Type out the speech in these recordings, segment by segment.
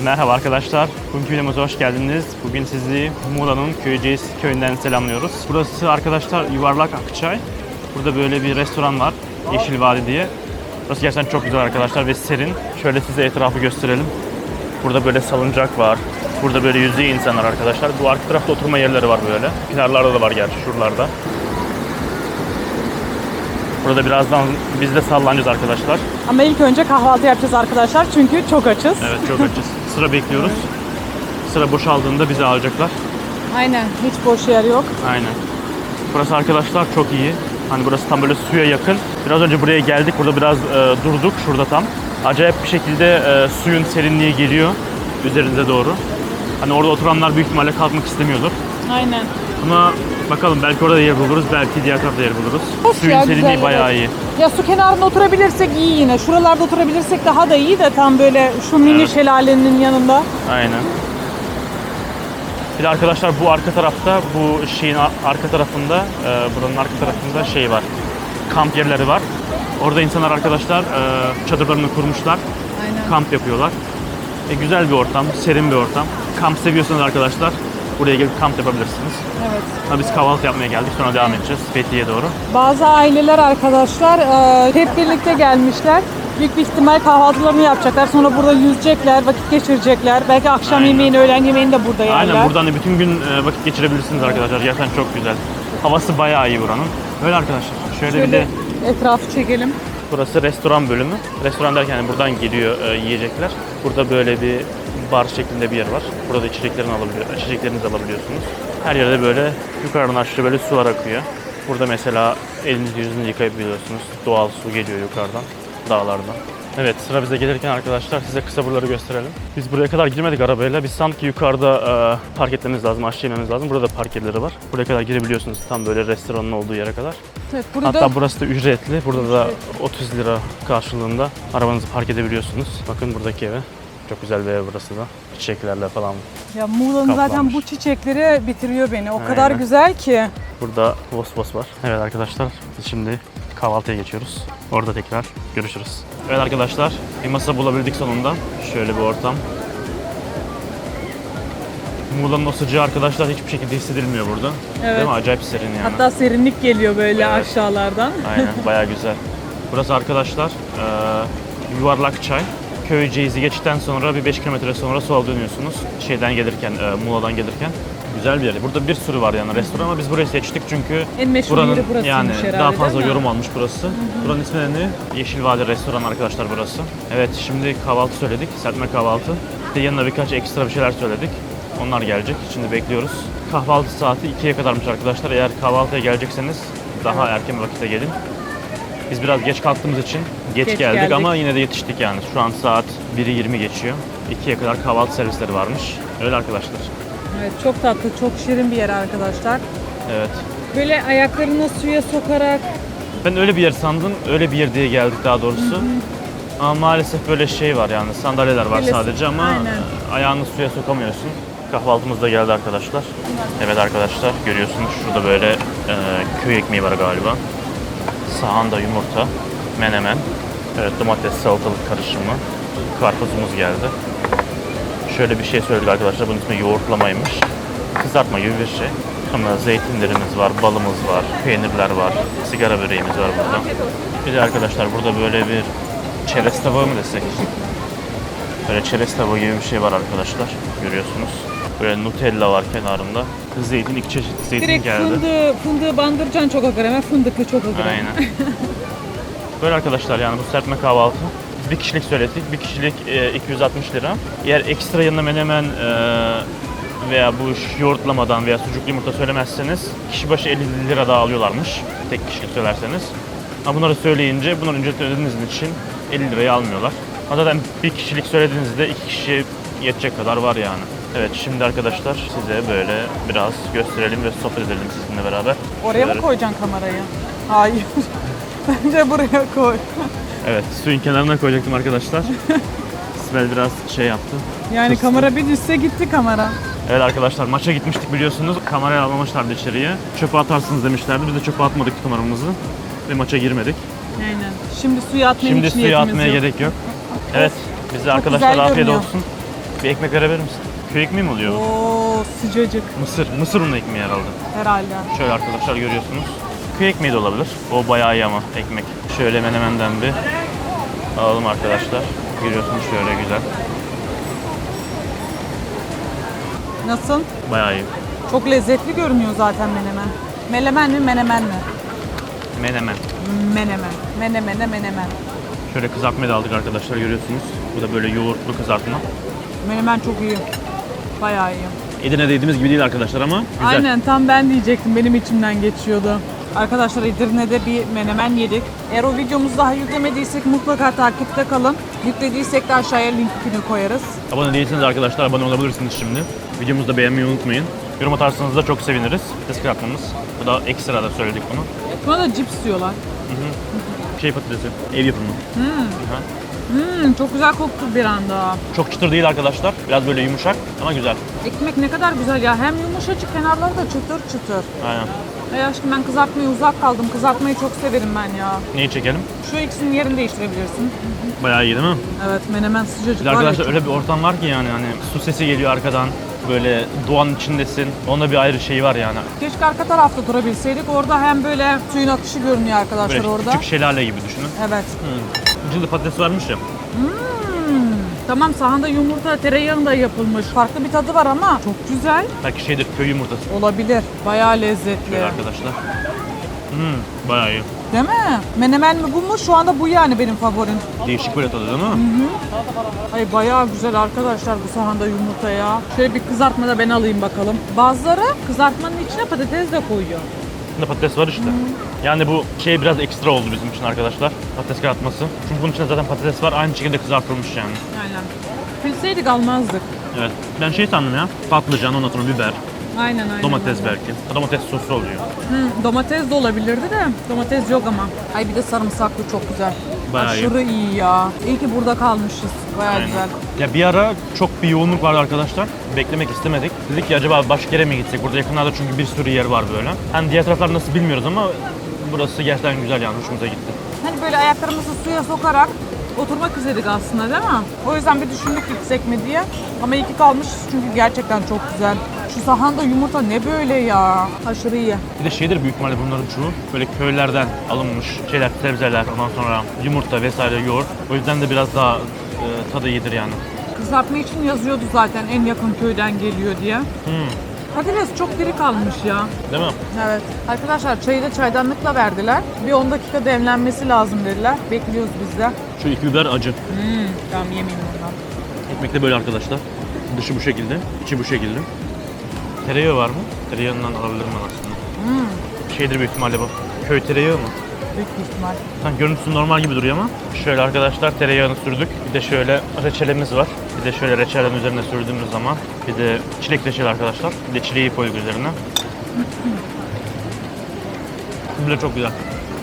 Merhaba arkadaşlar. Bugünkü videomuza hoş geldiniz. Bugün sizi Muğla'nın Köyceğiz köyünden selamlıyoruz. Burası arkadaşlar Yuvarlak Akçay. Burada böyle bir restoran var. Yeşil Vadi diye. Burası gerçekten çok güzel arkadaşlar ve serin. Şöyle size etrafı gösterelim. Burada böyle salıncak var. Burada böyle yüzüyor insanlar arkadaşlar. Bu arka tarafta oturma yerleri var böyle. Kenarlarda da var gerçi şuralarda. Burada birazdan biz de sallanacağız arkadaşlar. Ama ilk önce kahvaltı yapacağız arkadaşlar çünkü çok açız. Evet çok açız. Sıra bekliyoruz. Sıra boşaldığında bizi alacaklar. Aynen. Hiç boş yer yok. Aynen. Burası arkadaşlar çok iyi. Hani burası tam böyle suya yakın. Biraz önce buraya geldik. Burada biraz e, durduk şurada tam. Acayip bir şekilde e, suyun serinliği geliyor üzerinize doğru. Hani orada oturanlar büyük ihtimalle kalkmak istemiyordur. Aynen. Ama bakalım belki orada yer buluruz, belki diğer tarafta yer buluruz. Hoş Suyun ya, serinliği güzel, bayağı evet. iyi. Ya su kenarında oturabilirsek iyi yine. Şuralarda oturabilirsek daha da iyi de tam böyle şu mini Evet. şelalenin yanında. Aynen. Bir de arkadaşlar bu arka tarafta, bu şeyin ar- arka tarafında, e, buranın arka tarafında şey var. Kamp yerleri var. Orada insanlar arkadaşlar e, çadırlarını kurmuşlar. Aynen. Kamp yapıyorlar. E, güzel bir ortam, serin bir ortam. Kamp seviyorsanız arkadaşlar buraya gelip kamp yapabilirsiniz. Evet. Ha, biz kahvaltı yapmaya geldik. Sonra devam edeceğiz Fethiye'ye doğru. Bazı aileler arkadaşlar e, hep birlikte gelmişler. Büyük bir ihtimal kahvaltılarını yapacaklar. Sonra burada yüzecekler, vakit geçirecekler. Belki akşam Aynen. yemeğini, öğlen yemeğini de burada yerler. Aynen buradan da bütün gün e, vakit geçirebilirsiniz arkadaşlar. Gerçekten çok güzel. Havası bayağı iyi buranın. Öyle arkadaşlar. Şöyle, bir de Şöyle etrafı çekelim. Burası restoran bölümü. Restoran derken yani buradan geliyor e, yiyecekler. Burada böyle bir bar şeklinde bir yer var. Burada içeceklerini alabiliyor, içeceklerinizi alabiliyorsunuz. Her yerde böyle yukarıdan aşağı böyle sular akıyor. Burada mesela elinizi yüzünüzü yıkayabiliyorsunuz. Doğal su geliyor yukarıdan, dağlardan. Evet sıra bize gelirken arkadaşlar size kısa buraları gösterelim. Biz buraya kadar girmedik arabayla. Biz sanki yukarıda e, park etmemiz lazım, aşağı inmemiz lazım. Burada park yerleri var. Buraya kadar girebiliyorsunuz tam böyle restoranın olduğu yere kadar. Evet, burada Hatta burası da ücretli. Burada da 30 lira karşılığında arabanızı park edebiliyorsunuz. Bakın buradaki eve. Çok güzel bir ev burası da. Çiçeklerle falan. Ya Muğla'nın zaten kaplanmış. bu çiçekleri bitiriyor beni. O Aynen. kadar güzel ki. Burada Vos Vos var. Evet arkadaşlar biz şimdi kahvaltıya geçiyoruz. Orada tekrar görüşürüz. Evet arkadaşlar bir masa bulabildik sonunda. Şöyle bir ortam. Muğla'nın o sıcağı arkadaşlar hiçbir şekilde hissedilmiyor burada. Evet. Değil mi? Acayip serin yani. Hatta serinlik geliyor böyle Evet. aşağılardan. Aynen bayağı güzel. Burası arkadaşlar eee, yuvarlak çay. Köyceğiz'i geçtikten sonra bir 5 kilometre sonra sola dönüyorsunuz. Şeyden gelirken, eee, Muğla'dan gelirken. Güzel bir yer. Burada bir sürü var yani restoran ama biz burayı seçtik çünkü En meşhur buranın yeri burasıymış yani herhalde, daha fazla değil mi? yorum almış burası. Buranın ismi ne? Yeşil Vadi Restoran arkadaşlar burası. Evet şimdi kahvaltı söyledik. Serpme kahvaltı. Bir de yanına birkaç ekstra bir şeyler söyledik. Onlar gelecek. Şimdi bekliyoruz. Kahvaltı saati 2'ye kadarmış arkadaşlar. Eğer kahvaltıya gelecekseniz daha erken vakitte gelin. Biz biraz geç kalktığımız için geç, Geç geldik, geldik. ama yine de yetiştik yani. Şu an saat 1'i 20 geçiyor. 2'ye kadar kahvaltı servisleri varmış. Öyle arkadaşlar. Evet çok tatlı, çok şirin bir yer arkadaşlar. Evet. Böyle ayaklarını suya sokarak Ben öyle bir yer sandım. Öyle bir yer diye geldik daha doğrusu. Ama maalesef böyle şey var yani sandalyeler var Öyle- sadece ama aynen. e, ayağını suya sokamıyorsun. Kahvaltımız da geldi arkadaşlar. Evet arkadaşlar görüyorsunuz şurada böyle e, köy ekmeği var galiba. Sahanda yumurta, menemen, evet, domates salatalık karışımı, karpuzumuz geldi. Şöyle bir şey söyledik arkadaşlar bunun ismi yoğurtlamaymış. Kızartma gibi bir şey. Sonra zeytinlerimiz var, balımız var, peynirler var, sigara böreğimiz var burada. Bir de arkadaşlar burada böyle bir çerez tabağı mı desek? Böyle çerez tabağı gibi bir şey var arkadaşlar. Görüyorsunuz. Böyle Nutella var kenarında. Zeytin, iki çeşit zeytin direkt geldi. fındığı, fındığı bandıracaksın çok agara. Hemen fındıklı çok agara. Aynen. Böyle arkadaşlar yani bu serpme kahvaltı. Biz bir kişilik söyledik. Bir kişilik e, 260 lira. Eğer ekstra yanına menemen e, veya bu ş- yoğurtlamadan veya sucuklu yumurta söylemezseniz kişi başı 50 lira daha alıyorlarmış. Tek kişilik söylerseniz. Ama bunları söyleyince bunların ücretini ödediğiniz için 50 liraya almıyorlar. Ama zaten bir kişilik söylediğinizde iki kişi yetecek kadar var yani. Evet şimdi arkadaşlar size böyle biraz gösterelim ve sohbet edelim sizinle beraber. Oraya mı Şöyle- koyacaksın kamerayı? Hayır. Bence buraya koy. Evet, suyun kenarına koyacaktım arkadaşlar. Sibel biraz şey yaptı. Yani Kıstı. kamera bir düşse gitti kamera. Evet arkadaşlar maça gitmiştik biliyorsunuz. Kamerayı almamışlardı içeriye. Çöpe atarsınız demişlerdi. Biz de çöpe atmadık kameramızı. Ve maça girmedik. Aynen. Şimdi suya atmaya Şimdi hiç suya atmaya yok. gerek yok. Evet, bize arkadaşlar afiyet görünüyor. olsun. Bir ekmek verebilir misin? Köy ekmeği mi oluyor? Oo sıcacık Mısır. Mısır unu ekmeği herhalde. herhalde. Şöyle arkadaşlar görüyorsunuz. Köy ekmeği de olabilir. O bayağı iyi ama ekmek. Şöyle menemenden bir alalım arkadaşlar. Görüyorsunuz şöyle güzel. Nasıl? Bayağı iyi. Çok lezzetli görünüyor zaten menemen. Melemen mi menemen mi? Menemen. Menemen. Menemene menemen. Şöyle kızartmayı da aldık arkadaşlar görüyorsunuz. Bu da böyle yoğurtlu kızartma. Menemen çok iyi. Bayağı iyi. Edirne'de yediğimiz gibi değil arkadaşlar ama güzel. Aynen tam ben diyecektim. Benim içimden geçiyordu. Arkadaşlar Edirne'de bir menemen yedik. Eğer o videomuzu daha yüklemediysek mutlaka takipte kalın. Yüklediysek de aşağıya linkini koyarız. Abone değilseniz arkadaşlar abone olabilirsiniz şimdi. Videomuzu da beğenmeyi unutmayın. Yorum atarsanız da çok seviniriz. Patates kızartmamız. Bu da ekstra da söyledik bunu. Buna da cips diyorlar. Şey patatesi, ev yapımı. Aha. Hmm, çok güzel koktu bir anda. Çok çıtır değil arkadaşlar. Biraz böyle yumuşak ama güzel. Ekmek ne kadar güzel ya. Hem yumuşacık kenarları da çıtır çıtır. Aynen. Ay aşkım ben kızartmaya uzak kaldım. Kızartmayı çok severim ben ya. Neyi çekelim? Şu ikisinin yerini değiştirebilirsin. Bayağı iyi değil mi? Evet menemen sıcacık Bir var ya. arkadaşlar öyle bir ortam var ki yani hani su sesi geliyor arkadan. Böyle doğanın içindesin. Onda bir ayrı şey var yani. Keşke arka tarafta durabilseydik. Orada hem böyle suyun akışı görünüyor arkadaşlar Böyle orada. küçük şelale gibi düşünün. Evet. Hı. İçinde patates varmış ya. Tamam sahanda yumurta tereyağında yapılmış. Farklı bir tadı var ama çok güzel. Belki şeydir köy yumurtası. Olabilir. Bayağı lezzetli. Şöyle arkadaşlar. Hmm, bayağı iyi. Değil mi? Menemen mi bu mu? Şu anda bu yani benim favorim. Değişik böyle tadı değil mi? Ay bayağı güzel arkadaşlar bu sahanda yumurta ya. Şöyle bir kızartma da ben alayım bakalım. Bazıları kızartmanın içine patates de koyuyor. İçinde patates var işte. Yani bu şey biraz ekstra oldu bizim için arkadaşlar. Patates kızartması. Çünkü bunun içinde zaten patates var. Aynı şekilde kızartılmış yani. Aynen. Bilseydik almazdık. Evet. Ben şey sandım ya. Patlıcan, ondan sonra biber, Aynen aynen. domates belki. Domates sosu oluyor. Hı, domates de olabilirdi de domates yok ama. Ay bir de sarımsaklı çok güzel. Bayağı iyi. Aşırı iyi. ya. İyi ki burada kalmışız. Bayağı Aynen. güzel. Ya bir ara çok bir yoğunluk vardı arkadaşlar. Beklemek istemedik. Dedik ki acaba başka yere mi gitsek? Burada yakınlarda çünkü bir sürü yer var böyle. Hani diğer taraflar nasıl bilmiyoruz ama burası gerçekten güzel yani hoşumuza gitti. Hani böyle ayaklarımızı suya sokarak oturmak istedik aslında değil mi? O yüzden bir düşündük gitsek mi diye. Ama iyi ki kalmışız çünkü gerçekten çok güzel. Şu sahanda yumurta ne böyle ya? Aşırı iyi. Bir de şeydir büyük ihtimalle bunların çoğu böyle köylerden alınmış şeyler, sebzeler, ondan sonra yumurta vesaire yoğurt. O yüzden de biraz daha e, tadı iyidir yani. Kızartma için yazıyordu zaten en yakın köyden geliyor diye. Hmm, Patates çok diri kalmış ya. değil mi? Evet. Arkadaşlar çayı da çaydanlıkla verdiler. Bir 10 dakika demlenmesi lazım dediler. Bekliyoruz biz de. Şu iki biber acı. Hmm, tamam yemeyeyim ondan. Ekmek de böyle arkadaşlar. Dışı bu şekilde, içi bu şekilde. Tereyağı var mı? Tereyağından alabilirim ben aslında. Hmm, Şeydir büyük ihtimalle bu. Köy tereyağı mı? büyük ihtimal. Tam görüntüsü normal gibi duruyor ama. Şöyle arkadaşlar tereyağını sürdük. Bir de şöyle reçelimiz var. Bir de şöyle reçelin üzerine sürdüğümüz zaman. Bir de çilek reçeli arkadaşlar. Bir de çileği koyduk üzerine. Bu bile çok güzel.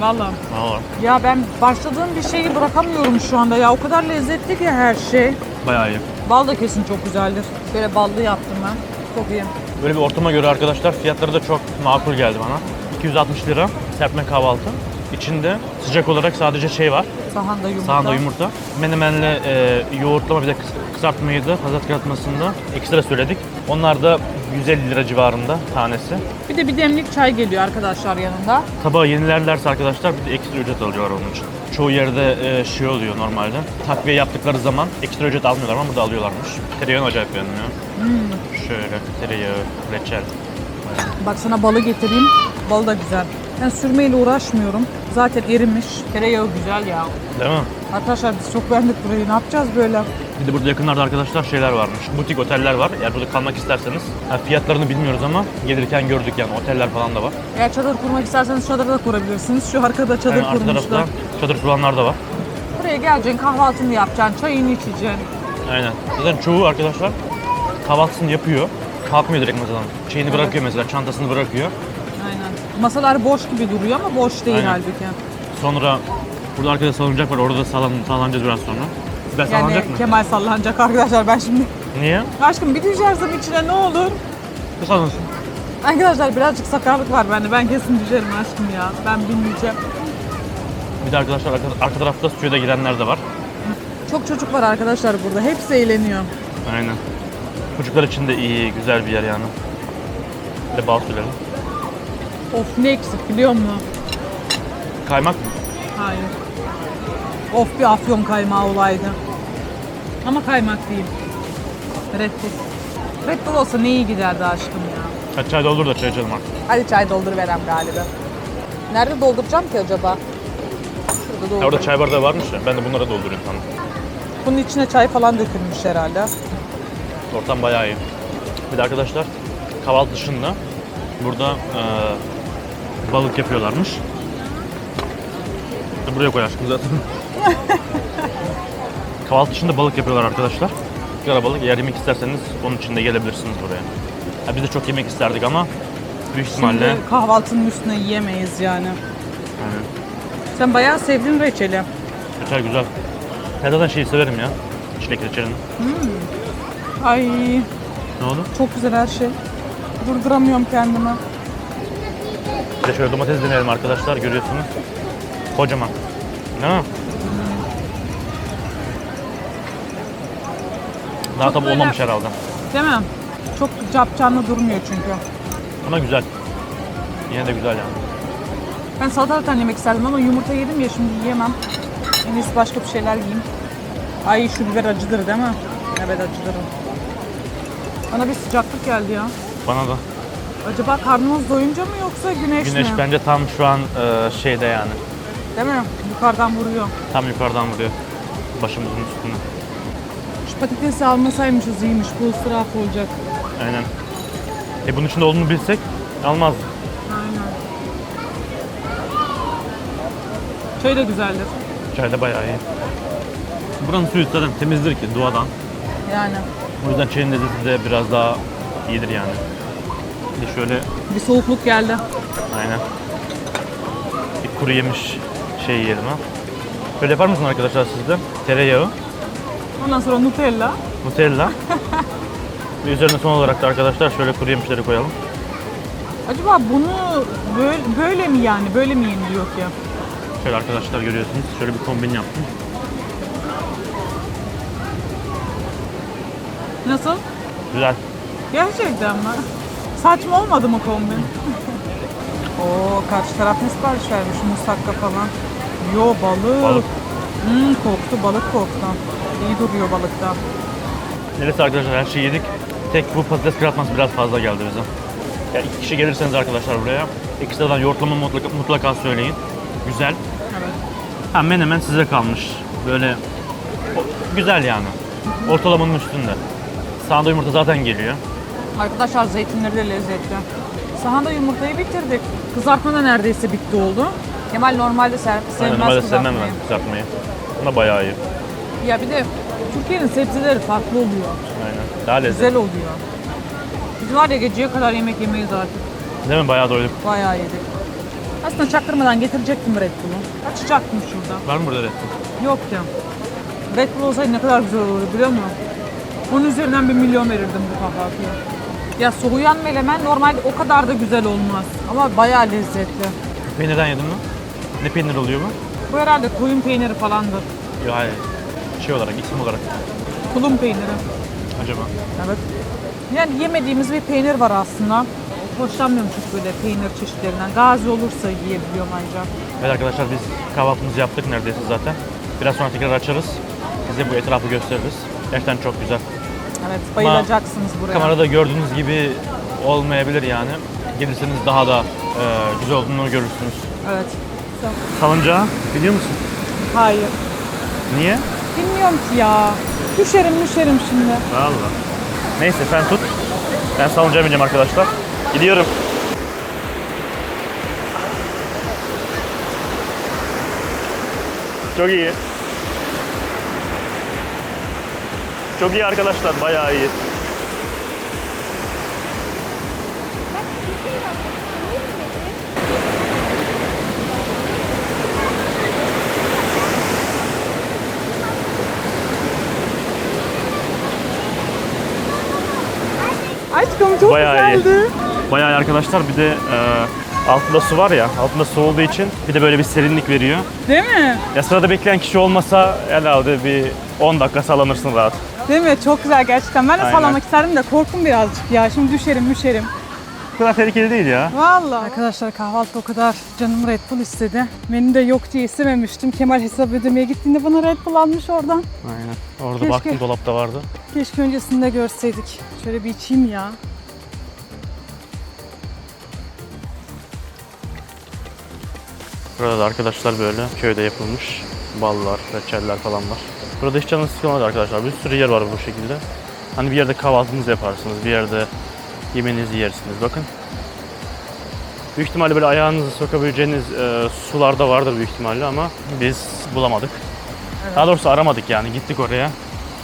Vallahi. Valla Ya ben başladığım bir şeyi bırakamıyorum şu anda ya. O kadar lezzetli ki her şey. bayağı iyi. Bal da kesin çok güzeldir. Böyle ballı yaptım ben. Çok iyi. Böyle bir ortama göre arkadaşlar fiyatları da çok makul geldi bana. 260 lira serpme kahvaltı. İçinde sıcak olarak sadece şey var. Sahanda yumurta. Sahanda yumurta. Menemenle e, yoğurtlama bir de kıs- kızartmayı da pazar kızartmasında ekstra söyledik. Onlar da 150 lira civarında tanesi. Bir de bir demlik çay geliyor arkadaşlar yanında. Tabağı yenilerlerse arkadaşlar bir de ekstra ücret alıyorlar onun için. Çoğu yerde e, şey oluyor normalde. Takviye yaptıkları zaman ekstra ücret almıyorlar ama burada alıyorlarmış. Tereyağını acayip beğendim ya. Şöyle tereyağı, reçel. Bak sana balı getireyim. Balı da güzel. Ben sürmeyle uğraşmıyorum. Zaten erimiş. Tereyağı güzel ya. Değil mi? Arkadaşlar biz çok beğendik burayı. Ne yapacağız böyle? Bir de burada yakınlarda arkadaşlar şeyler varmış. Butik oteller var. Eğer burada kalmak isterseniz. ha, fiyatlarını bilmiyoruz ama gelirken gördük yani oteller falan da var. Eğer çadır kurmak isterseniz çadır da kurabilirsiniz. Şu arkada çadır Yani arka kurmuşlar. tarafta çadır kuranlar da var. Buraya geleceksin, kahvaltını yapacaksın, çayını içeceksin. Aynen. Zaten çoğu arkadaşlar kahvaltısını yapıyor. Kalkmıyor direkt masadan. Şeyini Evet. bırakıyor mesela, çantasını bırakıyor. Masalar boş gibi duruyor ama boş değil Aynen. halbuki. Sonra burada arkada salıncak var. Orada sallan, sallanacağız biraz sonra. Ben Yani sallanacak mı? Kemal sallanacak arkadaşlar ben şimdi. Niye? Aşkım bir düşersem içine ne olur? Bu sallansın. Arkadaşlar birazcık sakarlık var bende. Ben kesin düşerim aşkım ya. Ben bilmeyeceğim. Bir de arkadaşlar arka, arka tarafta suya da girenler de var. Çok çocuk var arkadaşlar burada. Hepsi eğleniyor. Aynen. Çocuklar için de iyi, güzel bir yer yani. De bal sürelim. Of ne eksik biliyor musun? Kaymak mı? Hayır. Of bir afyon kaymağı olaydı. Ama kaymak değil. Red Bull. Red Bull olsa ne iyi giderdi aşkım ya. Hadi çay doldur da çay içelim artık. Hadi çay doldur verem galiba. Nerede dolduracağım ki acaba? Şurada Ya orada çay bardağı varmış ya, ben de bunlara doldurayım sana. Bunun içine çay falan dökülmüş herhalde. Ortam bayağı iyi. Bir de arkadaşlar kahvaltı dışında burada eee, balık yapıyorlarmış. Buraya koy aşkım zaten. kahvaltı dışında balık yapıyorlar arkadaşlar. Kara balık eğer yemek isterseniz onun için de gelebilirsiniz buraya. Ya biz de çok yemek isterdik ama büyük ihtimalle Şimdi kahvaltının üstüne yiyemeyiz yani. yani, Sen bayağı sevdin reçeli. reçel güzel. Ben zaten şeyi severim ya. Çilek reçelini. Ay Ne oldu? çok güzel her şey. Durduramıyorum kendimi. Bir de şöyle domates deneyelim arkadaşlar görüyorsunuz. Kocaman. Mi? Daha Çok tabi böyle- olmamış herhalde. Değil mi? Çok capcanlı durmuyor çünkü. Ama güzel. Yine de güzel yani. Ben salatalıktan yemek isterdim ama yumurta yedim ya şimdi yiyemem. En iyisi başka bir şeyler yiyeyim. Ay şu biber acıdır değil mi? Evet acıdır. Bana bir sıcaklık geldi ya. Bana da. Acaba karnımız doyunca mı yoksa güneş, Güneş mi? bence tam şu an e, şeyde yani. Değil mi? Yukarıdan vuruyor. Tam yukarıdan vuruyor. Başımızın üstüne. Şu patatesi almasaymışız iyiymiş. Bu ısraf olacak. Aynen. E bunun içinde olduğunu bilsek almaz. Aynen. Çay da güzeldir. Çay da bayağı iyi. Buranın suyu zaten temizdir ki doğadan. Yani. O yüzden çayın lezzeti de biraz daha iyidir yani. De şöyle Bir soğukluk geldi. Aynen. Bir kuru yemiş şey yiyelim ha. Böyle yapar mısın arkadaşlar siz de? Tereyağı, Ondan sonra Nutella. Nutella. Ve üzerine son olarak da arkadaşlar şöyle kuru yemişleri koyalım. Acaba bunu böyle, böyle mi yani? Böyle mi yeniliyor ki? Şöyle arkadaşlar görüyorsunuz. Şöyle bir kombin yaptım. Nasıl? Güzel. Gerçekten mi? Saçma olmadı mı kombin? Oo karşı taraf ne sipariş vermiş? Musakka falan. Yo balık. Balık. Hmm, koktu balık koktu. İyi duruyor balıkta. Neresi arkadaşlar her şeyi yedik. Tek bu patates kızartması biraz fazla geldi bize. Ya iki kişi gelirseniz arkadaşlar buraya. İkisinden yoğurtlama mutlaka, mutlaka söyleyin. Güzel. Evet. Ha menemen size kalmış. Böyle o- güzel yani. Ortalamanın üstünde. Sağında yumurta zaten geliyor. Arkadaşlar zeytinleri de lezzetli. Sahanda yumurtayı bitirdik. Kızartma da neredeyse bitti oldu. Kemal normalde ser, sevmez normalde sevmem kızartmayı. ben kızartmayı. Buna bayağı iyi. Ya bir de Türkiye'nin sebzeleri farklı oluyor. Aynen. Daha lezzetli. Güzel oluyor. Biz var ya geceye kadar yemek yemeyiz artık. Değil mi? Bayağı doyduk. Bayağı yedik. Aslında çaktırmadan getirecektim Red Bull'u. Açacaktım şurada. Var mı burada resim? Yok ya. Red Bull olsaydı ne kadar güzel olurdu biliyor musun? Onun üzerinden bir milyon verirdim bu kahvaltıya. Ya soğuyan melemen normalde o kadar da güzel olmaz. Ama bayağı lezzetli. Peynirden yedin mi? Ne peynir oluyor bu? Bu herhalde koyun peyniri falandır. Yok hayır. Şey olarak, isim olarak. Tulum peyniri. Acaba? Evet. Yani yemediğimiz bir peynir var aslında. Hoşlanmıyorum çok böyle peynir çeşitlerinden. Gazi olursa yiyebiliyorum ancak. Evet arkadaşlar biz kahvaltımızı yaptık neredeyse zaten. Biraz sonra tekrar açarız. Size bu etrafı gösteririz. Gerçekten çok güzel. Evet bayılacaksınız buraya. Kamerada gördüğünüz gibi olmayabilir yani. Gelirseniz daha da e, güzel olduğunu görürsünüz. Evet. Salıncağa biliyor musun? Hayır. Niye? Bilmiyorum ki ya. Düşerim düşerim şimdi. Valla. Neyse sen tut. Ben salıncağa bineceğim arkadaşlar. Gidiyorum. Çok iyi. Çok iyi arkadaşlar, bayağı iyi. Aşkım çok Bayağı iyi. güzeldi. Bayağı iyi arkadaşlar. Bir de e, altında su var ya, altında su olduğu için bir de böyle bir serinlik veriyor. Değil mi? Ya sırada bekleyen kişi olmasa herhalde bir 10 dakika sallanırsın rahat. Değil mi? Çok güzel gerçekten. Ben de Aynen. sallamak isterdim de korktum birazcık ya. Şimdi düşerim düşerim. Bu kadar tehlikeli değil ya. Vallahi. Arkadaşlar kahvaltı o kadar canım Red Bull istedi. Menüde yok diye istememiştim. Kemal hesap ödemeye gittiğinde bana Red Bull almış oradan. Aynen. Orada Keşke. baktım dolapta vardı. Keşke öncesinde görseydik. Şöyle bir içeyim ya. Burada da arkadaşlar böyle köyde yapılmış ballar, reçeller falan var. Burada hiç canınız sıkılmadı arkadaşlar. Bir sürü yer var bu şekilde. Hani bir yerde kahvaltınızı yaparsınız, bir yerde yemeğinizi yersiniz. Bakın. Büyük ihtimalle böyle ayağınızı sokabileceğiniz e, sularda vardır büyük ihtimalle ama biz bulamadık. Daha doğrusu aramadık yani. Gittik oraya.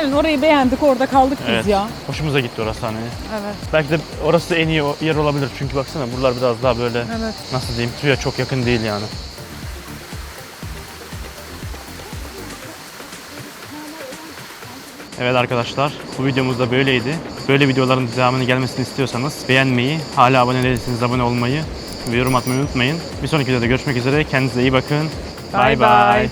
Evet orayı beğendik orada kaldık biz Evet. ya. Hoşumuza gitti orası hani. Evet. Belki de orası en iyi yer olabilir. Çünkü baksana buralar biraz daha böyle Evet. nasıl diyeyim suya çok yakın değil yani. Evet arkadaşlar bu videomuz da böyleydi. Böyle videoların devamını gelmesini istiyorsanız beğenmeyi, hala abone değilseniz abone olmayı ve yorum atmayı unutmayın. Bir sonraki videoda görüşmek üzere. Kendinize iyi bakın. Bye Bye bye.